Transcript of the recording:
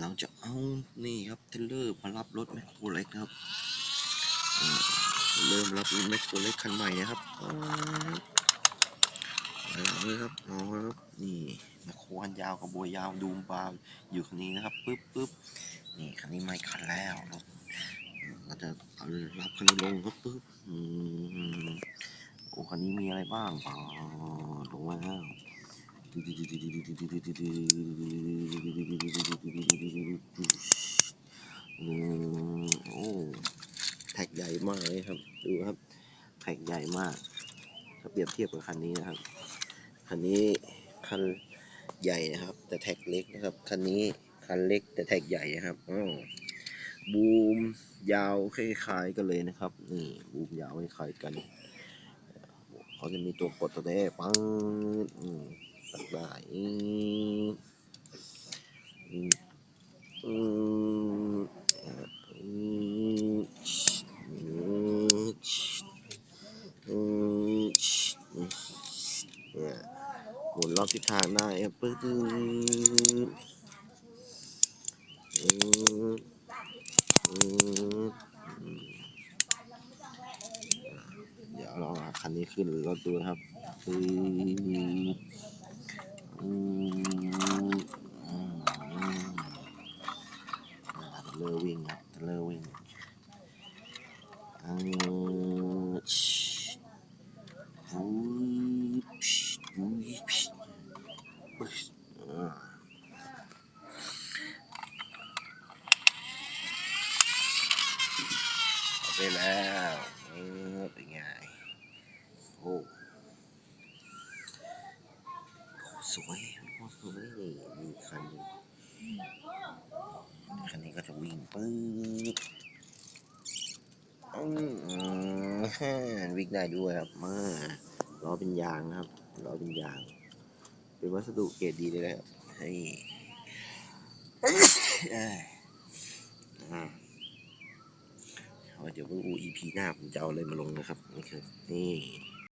เราจะเอานี่ครับเทเลอร์มารับรถแมคโครเล็กครับ เริ่มรับรถแมคโครเล็กคันใหม่นะครับป๊าบเอาเลยครับเอาครับนี่แมคโครอันยาวกับบัวยาวดูมบาอยู่คันนี้นะครับปึ๊บปึ๊บนี่คันนี้ไม่คันแล้วรถเราจะเอารับคันนี้ลงครับปึ๊บโอ้คันนี้มีอะไรบ้างอ๋อลงมาแล้ว โอ้แท็กใหญ่มากเลยครับ ดูครับแท็กใหญ่มาก ถ้าเปรียบเทียบกับคันนี้นะครับ คันนี้คันใหญ่นะครับ แต่แท็กเล็กนะครับ คันนี้คันเล็กแต่แท็กใหญ่นะครับอ๋อบูมยาวคล้ายๆกันเลยนะครับ นี่บูมยาวคล้ายๆกัน เขาจะมีตัวกดตัวนี้ปังตัดได้อืมอืมอืมอืมอืมอืม เนี่ยหมุนรอบทิศทางได้ปึ๊ดอือเดี๋ยวเราเอาคันนี้ขึ้นรถดูนะครับคืออืออ่าเลอร์วิ่งครับเลอร์วิ่งอืมฟูชฟูชฟูชอ่าเอา ไปแล้วเออเป็นไงโอ้สวยโคตรสวยนี่มีคันคันนี้ก็จะวิ่งปื๊ดอืมวิ่งได้ด้วยครับมาล้อเป็นยางครับล้อเป็นยาง เป็นวัสดุเกรดดีเลยนะครับให้เดี๋ยวเอาเดี๋ยวดู EP หน้าผมจะเอาอะไรมาลงนะครับ นี่คือนี่